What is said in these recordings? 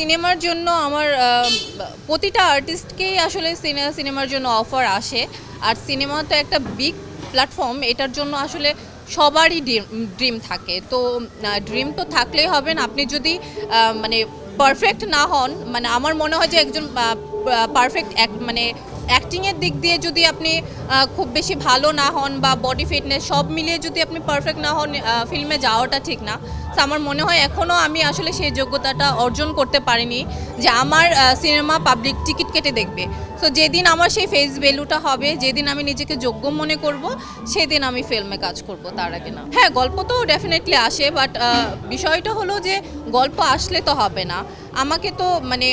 সিনেমার জন্য আমার প্রতিটা আর্টিস্টকেই আসলে সিনে- সিনেমার জন্য অফার আসে। আর সিনেমা তো একটা বিগ প্ল্যাটফর্ম এটার জন্য আসলে সবারই ড্রিম থাকে। তো ড্রিম তো থাকলেই হবে না। আপনি যদি মানে পারফেক্ট না হন মানে আমার মনে হয় যে একজন পারফেক্ট এক মানে অ্যাক্টিংয়ের দিক দিয়ে যদি আপনি খুব বেশি ভালো না হন বা বডি ফিটনেস সব মিলিয়ে যদি আপনি পারফেক্ট না হন ফিল্মে যাওয়াটা ঠিক না। তো আমার মনে হয় এখনও আমি আসলে সেই যোগ্যতাটা অর্জন করতে পারিনি যে আমার সিনেমা পাবলিক টিকিট কেটে দেখবে। সো যেদিন আমার সেই ফেস ভ্যালুটা হবে, যেদিন আমি নিজেকে যোগ্য মনে করব, সেদিন আমি ফিল্মে কাজ করব তার আগে না। হ্যাঁ গল্প তো ডেফিনেটলি আসে বাট বিষয়টা হলো যে গল্প আসলে তো হবে না। আমাকে তো মানে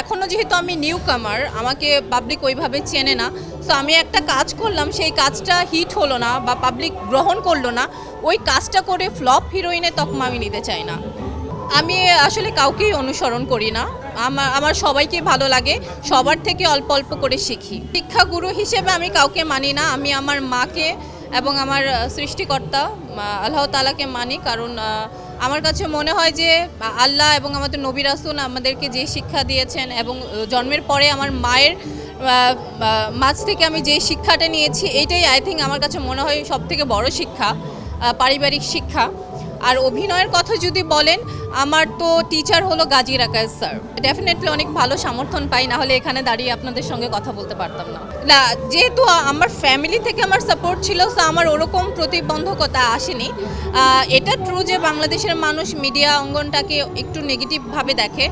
এখনও যেহেতু আমি নিউ কামার আমাকে পাবলিক ওইভাবে চেনে না সো আমি একটা কাজ করলাম, সেই কাজটা হিট হলো না বা পাবলিক গ্রহণ করল না, ওই কাজটা করে ফ্লপ হিরোইনের তকমা আমি নিতে চাই না। আমি আসলে কাউকেই অনুসরণ করি না, আমার আমার সবাইকে ভালো লাগে, সবার থেকে অল্প অল্প করে শিখি। শিক্ষাগুরু হিসেবে আমি কাউকে মানি না, আমি আমার মাকে এবং আমার সৃষ্টিকর্তা, আল্লাহ তালাকে মানি, কারণ আমার কাছে মনে হয় যে আল্লাহ এবং আমাদের নবী রাসুল আমাদেরকে যে শিক্ষা দিয়েছেন এবং জন্মের পরে আমার মায়ের মাঝ থেকে আমি যে শিক্ষাটা নিয়েছি, এটাই আই থিঙ্ক আমার কাছে মনে হয় সব থেকে বড় শিক্ষা পারিবারিক শিক্ষা। আর অভিনয়ের কথা যদি বলেন, আমার তো টিচার হলো গাজী রাকায়েত স্যার ডেফিনেটলি অনেক ভালো সমর্থন পাই, না হলে এখানে দাঁড়িয়ে আপনাদের সঙ্গে কথা বলতে পারতাম না। না, যেহেতু আমার ফ্যামিলি থেকে আমার সাপোর্ট ছিল তো আমার ওরকম প্রতিবন্ধকতা আসেনি। এটা ট্রু যে বাংলাদেশের মানুষ মিডিয়া অঙ্গনটাকে একটু নেগেটিভভাবে দেখে।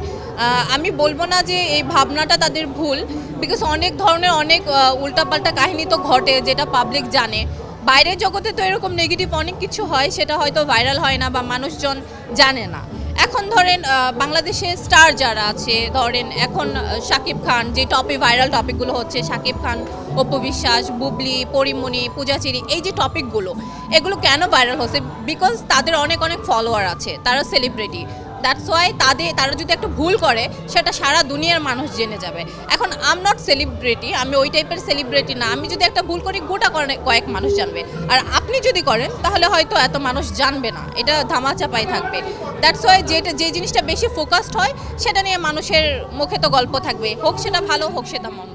আমি বলব না যে এই ভাবনাটা তাদের ভুল বিকজ অনেক ধরনের অনেক উল্টাপাল্টা কাহিনী তো ঘটে, যেটা পাবলিক জানে। বাইরের জগতে তো এরকম নেগেটিভ অনেক কিছু হয়, সেটা হয়তো ভাইরাল হয় না বা মানুষজন জানে না। এখন ধরেন বাংলাদেশে স্টার যারা আছে, ধরেন এখন শাকিব খান, যে টপে ভাইরাল টপিকগুলো হচ্ছে, শাকিব খান, অপু বিশ্বাস, বুবলি পরিমণি পূজাচিরি, এই যে টপিকগুলো এগুলো কেন ভাইরাল হচ্ছে? বিকজ তাদের অনেক অনেক ফলোয়ার আছে, তারা সেলিব্রিটি দ্যাটস ওয়াই তাদের, তারা যদি একটা ভুল করে, সেটা সারা দুনিয়ার মানুষ জেনে যাবে। এখন আম নট সেলিব্রিটি আমি ওই টাইপের সেলিব্রিটি না। আমি যদি একটা ভুল করি, গোটা কয়েক মানুষ জানবে। আর আপনি যদি করেন, তাহলে হয়তো এত মানুষ জানবে না। এটা ধামাচাপাই থাকবে। দ্যাটস ওয়াই যেটা, যে জিনিসটা বেশি ফোকাসড হয়, সেটা নিয়ে মানুষের মুখে তো গল্প থাকবে। হোক সেটা ভালো, হোক সেটা মন্দ।